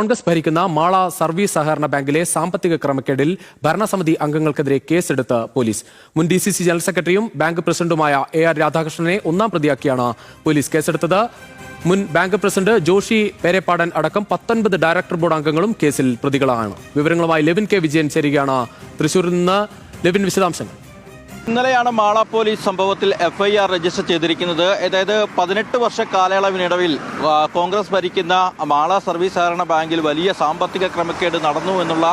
കോൺഗ്രസ് ഭരിക്കുന്ന മാള സർവീസ് സഹകരണ ബാങ്കിലെ സാമ്പത്തിക ക്രമക്കേടിൽ ഭരണസമിതി അംഗങ്ങൾക്കെതിരെ കേസെടുത്ത് പോലീസ്. മുൻ ഡി സി സി ജനറൽ സെക്രട്ടറിയും ബാങ്ക് പ്രസിഡന്റുമായ എ ആർ രാധാകൃഷ്ണനെ ഒന്നാം പ്രതിയാക്കിയാണ് പോലീസ് കേസെടുത്തത്. മുൻ ബാങ്ക് പ്രസിഡന്റ് ജോഷി പേരെപ്പാടൻ അടക്കം പത്തൊൻപത് ഡയറക്ടർ ബോർഡ് അംഗങ്ങളും കേസിൽ പ്രതികളാണ്. വിവരങ്ങളുമായി ലെവിൻ കെ വിജയൻ ചേരുകയാണ്. തൃശൂരിൽ നിന്ന് ലെവിൻ വിശദാംശങ്ങൾ. ഇന്നലെയാണ് മാള പോലീസ് സംഭവത്തിൽ എഫ്ഐആർ രജിസ്റ്റർ ചെയ്തിരിക്കുന്നത്. അതായത് പതിനെട്ട് വർഷ കാലയളവിനിടവിൽ കോൺഗ്രസ് ഭരിക്കുന്ന മാള സർവീസ് സഹകരണ ബാങ്കിൽ വലിയ സാമ്പത്തിക ക്രമക്കേട് നടന്നു എന്നുള്ള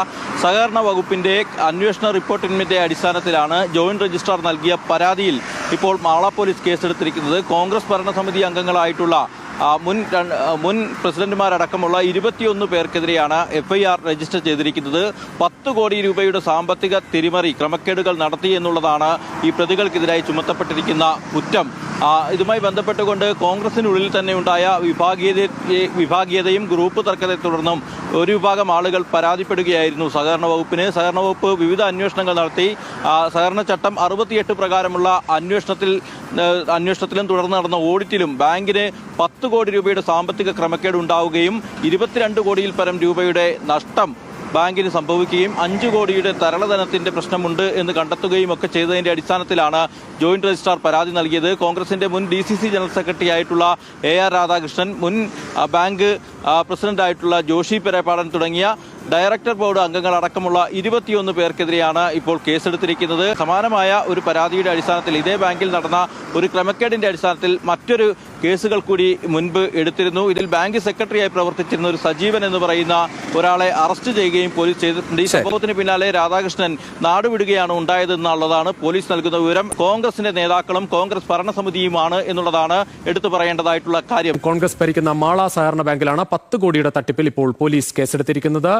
സഹകരണ വകുപ്പിന്റെ അന്വേഷണ റിപ്പോർട്ടിന്റെ അടിസ്ഥാനത്തിലാണ് ജോയിന്റ് രജിസ്ട്രാർ നൽകിയ പരാതിയിൽ ഇപ്പോൾ മാള പോലീസ് കേസെടുത്തിരിക്കുന്നത്. കോൺഗ്രസ് ഭരണസമിതി അംഗങ്ങളായിട്ടുള്ള മുൻ മുൻ പ്രസിഡന്റുമാരടക്കമുള്ള ഇരുപത്തിയൊന്ന് പേർക്കെതിരെയാണ് എഫ്ഐആർ രജിസ്റ്റർ ചെയ്തിരിക്കുന്നത്. പത്ത് കോടി രൂപയുടെ സാമ്പത്തിക തിരിമറി ക്രമക്കേടുകൾ നടത്തി എന്നുള്ളതാണ് ഈ പ്രതികൾക്കെതിരായി ചുമത്തപ്പെട്ടിരിക്കുന്ന കുറ്റം. ഇതുമായി ബന്ധപ്പെട്ടുകൊണ്ട് കോൺഗ്രസിനുള്ളിൽ തന്നെ ഉണ്ടായ വിഭാഗീയത വിഭാഗീയതയും ഗ്രൂപ്പ് തർക്കത്തെ തുടർന്നും ഒരു വിഭാഗം ആളുകൾ പരാതിപ്പെടുകയായിരുന്നു സഹകരണ വകുപ്പിന്. സഹകരണ വകുപ്പ് വിവിധ അന്വേഷണങ്ങൾ നടത്തി. സഹകരണ ചട്ടം അറുപത്തിയെട്ട് പ്രകാരമുള്ള അന്വേഷണത്തിൽ അന്വേഷണത്തിലും തുടർന്ന് നടന്ന ഓഡിറ്റിലും ബാങ്കിന് പത്ത് കോടി രൂപയുടെ സാമ്പത്തിക ക്രമക്കേട് ഉണ്ടാവുകയും ഇരുപത്തിരണ്ട് കോടിയിൽ പരം രൂപയുടെ നഷ്ടം ബാങ്കിന് സംഭവിക്കുകയും അഞ്ചു കോടിയുടെ തരളധനത്തിന്റെ പ്രശ്നമുണ്ട് എന്ന് കണ്ടെത്തുകയും ഒക്കെ ചെയ്തതിന്റെ അടിസ്ഥാനത്തിലാണ് ജോയിന്റ് രജിസ്ട്രാർ പരാതി നൽകിയത്. കോൺഗ്രസിന്റെ മുൻ ഡി ജനറൽ സെക്രട്ടറി ആയിട്ടുള്ള എ ആർ രാധാകൃഷ്ണൻ മുൻ ബാങ്ക് പ്രസിഡന്റായിട്ടുള്ള ജോഷി പെരപ്പാടൻ തുടങ്ങിയ ഡയറക്ടർ ബോർഡ് അംഗങ്ങൾ അടക്കമുള്ള ഇരുപത്തിയൊന്ന് പേർക്കെതിരെയാണ് ഇപ്പോൾ കേസെടുത്തിരിക്കുന്നത്. സമാനമായ ഒരു പരാതിയുടെ അടിസ്ഥാനത്തിൽ ഇതേ ബാങ്കിൽ നടന്ന ഒരു ക്രമക്കേടിന്റെ അടിസ്ഥാനത്തിൽ മറ്റൊരു കേസുകൾ കൂടി മുൻപ് എടുത്തിരുന്നു. ഇതിൽ ബാങ്ക് സെക്രട്ടറിയായി പ്രവർത്തിച്ചിരുന്ന ഒരു സജീവൻ എന്ന് പറയുന്ന ഒരാളെ അറസ്റ്റ് ചെയ്യുകയും പോലീസ് ചെയ്തിട്ടുണ്ട്. ഈ സംഭവത്തിന് പിന്നാലെ രാധാകൃഷ്ണൻ നാടുവിടുകയാണ് ഉണ്ടായതെന്നുള്ളതാണ് പോലീസ് നൽകുന്ന വിവരം. കോൺഗ്രസിന്റെ നേതാക്കളും കോൺഗ്രസ് ഭരണസമിതിയുമാണ് എന്നുള്ളതാണ് എടുത്തു പറയേണ്ടതായിട്ടുള്ള കാര്യം. കോൺഗ്രസ് ഭരിക്കുന്ന മാള സഹകരണ ബാങ്കിലാണ് പത്ത് കോടിയുടെ തട്ടിപ്പിൽ ഇപ്പോൾ പോലീസ് കേസെടുത്തിരിക്കുന്നത്.